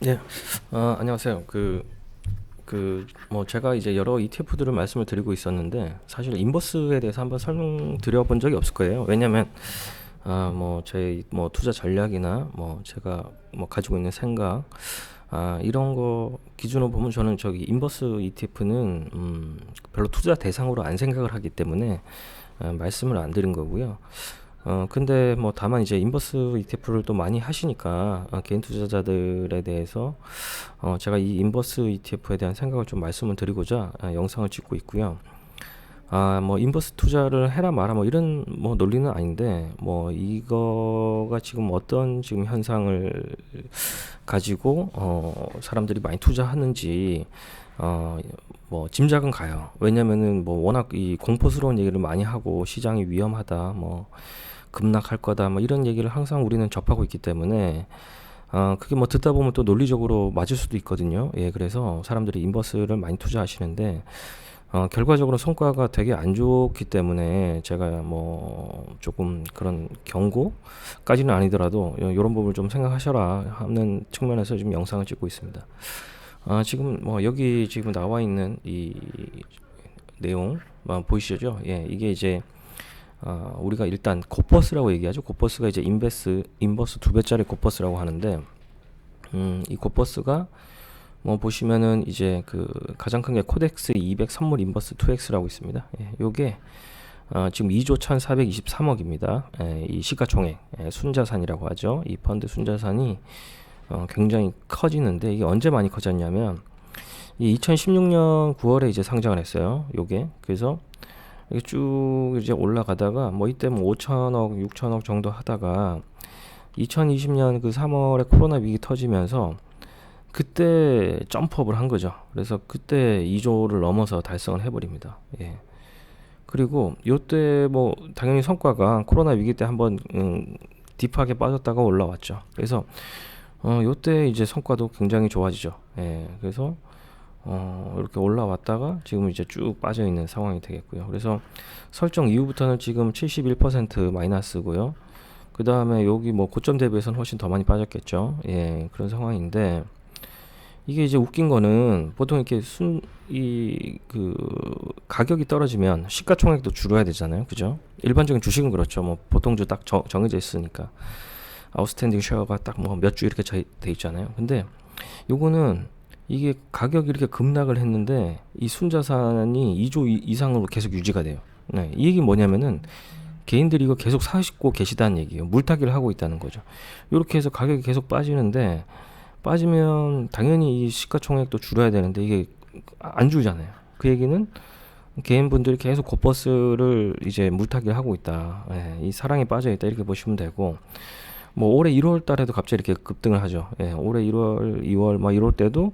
네, 아, 안녕하세요. 그, 그, 뭐, 제가 이제 여러 ETF들을 말씀을 드리고 있었는데, 사실 인버스에 대해서 한번 설명드려 본 적이 없을 거예요. 왜냐면, 아, 뭐, 제, 뭐, 투자 전략이나, 뭐, 제가 뭐, 가지고 있는 생각, 아, 이런 거 기준으로 보면 저는 저기 인버스 ETF는, 음, 별로 투자 대상으로 안 생각을 하기 때문에, 아, 말씀을 안 드린 거고요. 어, 근데 뭐 다만 이제 인버스 ETF를 또 많이 하시니까 어, 개인 투자자들에 대해서 어, 제가 이 인버스 ETF에 대한 생각을 좀 말씀을 드리고자 아, 영상을 찍고 있고요. 아, 뭐 인버스 투자를 해라 마라 뭐 이런 뭐 논리는 아닌데 뭐 이거가 지금 어떤 지금 현상을 가지고 어, 사람들이 많이 투자하는지 어, 뭐 짐작은 가요. 왜냐면은 뭐 워낙 이 공포스러운 얘기를 많이 하고 시장이 위험하다 뭐 급락할 거다 뭐 이런 얘기를 항상 우리는 접하고 있기 때문에 아 그게 뭐 듣다 보면 또 논리적으로 맞을 수도 있거든요. 예, 그래서 사람들이 인버스를 많이 투자하시는데 어, 결과적으로 성과가 되게 안 좋기 때문에 제가 뭐 조금 그런 경고까지는 아니더라도 이런 부분을 좀 생각하셔라 하는 측면에서 지금 영상을 찍고 있습니다. 아, 지금 뭐 여기 지금 나와 있는 이 내용 아, 보이시죠? 예, 이게 이제 아, 우리가 일단 코퍼스라고 얘기하죠. 코퍼스가 이제 인베스 인버스 두 배짜리 코퍼스라고 하는데 음, 이 코퍼스가 뭐 보시면은 이제 그 가장 큰 게 코덱스 200 선물 인버스 2X라고 있습니다. 예, 요게 어, 지금 2조 1,423억입니다. 예, 이 시가총액 예, 순자산이라고 하죠. 이 펀드 순자산이 어, 굉장히 커지는데 이게 언제 많이 커졌냐면 이 2016년 9월에 이제 상장을 했어요. 요게 그래서 이게 쭉 이제 올라가다가 뭐 이때 뭐 5천억, 6천억 정도 하다가 2020년 그 3월에 코로나 위기 터지면서 그때 점프업을 한 거죠. 그래서 그때 2조를 넘어서 달성을 해버립니다. 예. 그리고 요때 뭐 당연히 성과가 코로나 위기 때 한번 음, 딥하게 빠졌다가 올라왔죠. 그래서 어 요때 이제 성과도 굉장히 좋아지죠. 예. 그래서 어, 이렇게 올라왔다가 지금 이제 쭉 빠져 있는 상황이 되겠고요. 그래서 설정 이후부터는 지금 71% 마이너스고요. 그 다음에 여기 뭐 고점 대비해서는 훨씬 더 많이 빠졌겠죠. 예, 그런 상황인데 이게 이제 웃긴 거는 보통 이렇게 순 이 그 가격이 떨어지면 시가총액도 줄어야 되잖아요. 그죠? 일반적인 주식은 그렇죠. 뭐 보통주 딱 정, 정해져 있으니까 아웃스탠딩 쉐어가 딱 뭐 몇 주 이렇게 돼 있잖아요. 근데 요거는 이게 가격이 이렇게 급락을 했는데 이 순자산이 2조 이상으로 계속 유지가 돼요. 네, 이 얘기 뭐냐면은 개인들이 이거 계속 사시고 계시다는 얘기예요. 물타기를 하고 있다는 거죠. 이렇게 해서 가격이 계속 빠지는데 빠지면 당연히 이 시가총액도 줄어야 되는데 이게 안 줄잖아요. 그 얘기는 개인분들이 계속 고버스를 이제 물타기를 하고 있다. 예, 이 사랑에 빠져 있다 이렇게 보시면 되고 뭐 올해 1월 달에도 갑자기 이렇게 급등을 하죠. 예, 올해 1월, 2월 막 이럴 때도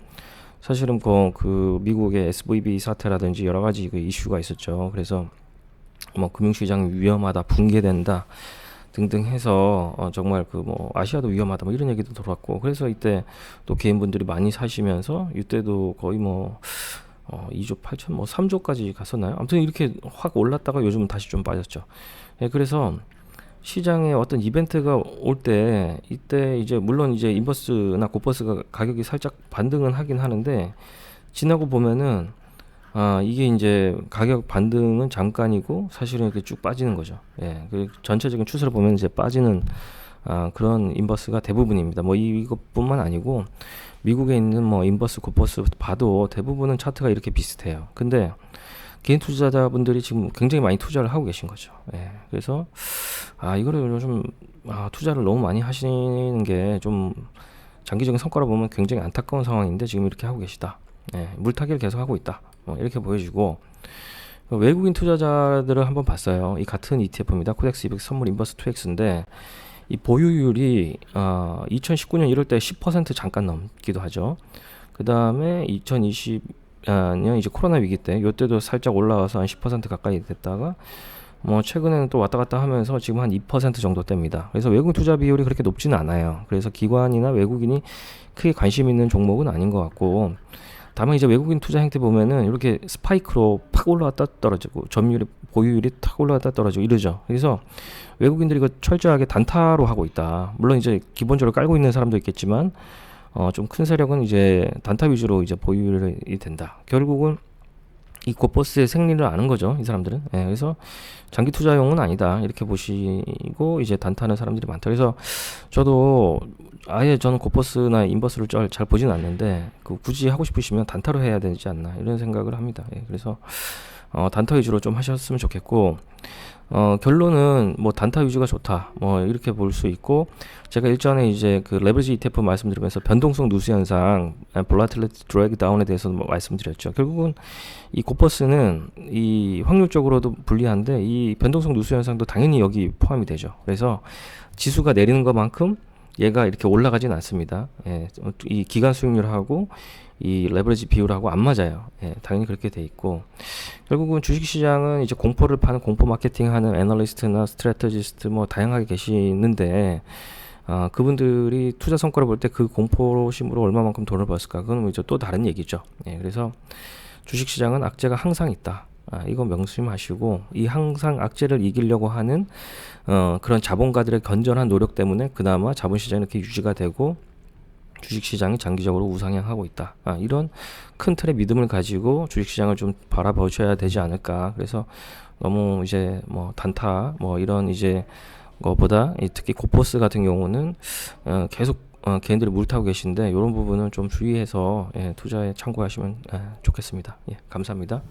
사실은 그, 그 미국의 SVB 사태라든지 여러 가지 그 이슈가 있었죠. 그래서 뭐 금융시장이 위험하다, 붕괴된다 등등 해서 어, 정말 그 뭐 아시아도 위험하다 뭐 이런 얘기도 들어왔고 그래서 이때 또 개인분들이 많이 사시면서 이때도 거의 뭐 어, 2조 8천 뭐 3조까지 갔었나요? 아무튼 이렇게 확 올랐다가 요즘은 다시 좀 빠졌죠. 예, 그래서 시장에 어떤 이벤트가 올 때 이때 이제 물론 이제 인버스나 고버스가 가격이 살짝 반등은 하긴 하는데 지나고 보면은 아 이게 이제 가격 반등은 잠깐이고 사실은 이렇게 쭉 빠지는 거죠. 예, 그 전체적인 추세를 보면 이제 빠지는 아 그런 인버스가 대부분입니다. 뭐 이것뿐만 아니고 미국에 있는 뭐 인버스 고버스 봐도 대부분은 차트가 이렇게 비슷해요. 근데 개인 투자자분들이 지금 굉장히 많이 투자를 하고 계신 거죠. 예. 그래서 아 이거를 요즘 아, 투자를 너무 많이 하시는 게 좀 장기적인 성과로 보면 굉장히 안타까운 상황인데 지금 이렇게 하고 계시다. 예. 물타기를 계속 하고 있다. 뭐 이렇게 보여지고 외국인 투자자들을 한번 봤어요. 이 같은 ETF입니다. 코덱스 200 선물 인버스 2X인데 이 보유율이 어, 2019년 1월 때10% 잠깐 넘기도 하죠. 그 다음에 2020 년 이제 코로나 위기 때 요때도 살짝 올라와서 한 10% 가까이 됐다가 뭐 최근에는 또 왔다 갔다 하면서 지금 한 2% 정도 됩니다. 그래서 외국 투자 비율이 그렇게 높지는 않아요. 그래서 기관이나 외국인이 크게 관심 있는 종목은 아닌 것 같고 다만 이제 외국인 투자 행태 보면은 이렇게 스파이크로 팍 올라왔다 떨어지고 점유율이 보유율이 탁 올라왔다 떨어지고 이러죠. 그래서 외국인들이 이거 철저하게 단타로 하고 있다. 물론 이제 기본적으로 깔고 있는 사람도 있겠지만 어, 좀 큰 세력은 이제 단타 위주로 이제 보유이 된다. 결국은 이 고버스의 생리를 아는 거죠. 이 사람들은. 예, 그래서 장기 투자용은 아니다. 이렇게 보시고 이제 단타하는 사람들이 많다. 그래서 저도 아예 저는 고버스나 인버스를 잘, 잘 보진 않는데 그 굳이 하고 싶으시면 단타로 해야 되지 않나 이런 생각을 합니다. 예, 그래서 어, 단타 위주로 좀 하셨으면 좋겠고 어, 결론은 뭐 단타 위주가 좋다. 뭐 이렇게 볼 수 있고 제가 일전에 이제 그 레버리지 ETF 말씀드리면서 변동성 누수 현상, 볼라틸리티 드래그 다운에 대해서 뭐 말씀드렸죠. 결국은 이 고퍼스는 이 확률적으로도 불리한데 이 변동성 누수 현상도 당연히 여기 포함이 되죠. 그래서 지수가 내리는 것만큼 얘가 이렇게 올라가진 않습니다. 예, 이 기간 수익률하고 이 레버리지 비율하고 안 맞아요. 예, 당연히 그렇게 돼 있고 결국은 주식시장은 이제 공포를 파는 공포 마케팅하는 애널리스트나 스트레터지스트 뭐 다양하게 계시는데 아, 그분들이 투자 성과를 볼 때 그 공포심으로 얼마만큼 돈을 벌었을까 그건 이제 또 다른 얘기죠. 예, 그래서 주식시장은 악재가 항상 있다. 아, 이거 명심하시고 이 항상 악재를 이기려고 하는 어, 그런 자본가들의 건전한 노력 때문에 그나마 자본시장이 이렇게 유지가 되고 주식시장이 장기적으로 우상향하고 있다. 아, 이런 큰 틀의 믿음을 가지고 주식시장을 좀 바라보셔야 되지 않을까. 그래서 너무 이제 뭐 단타 뭐 이런 이제 거보다 이 특히 고포스 같은 경우는 어, 계속 어, 개인들이 물 타고 계신데 이런 부분은 좀 주의해서 예, 투자에 참고하시면 예, 좋겠습니다. 예, 감사합니다.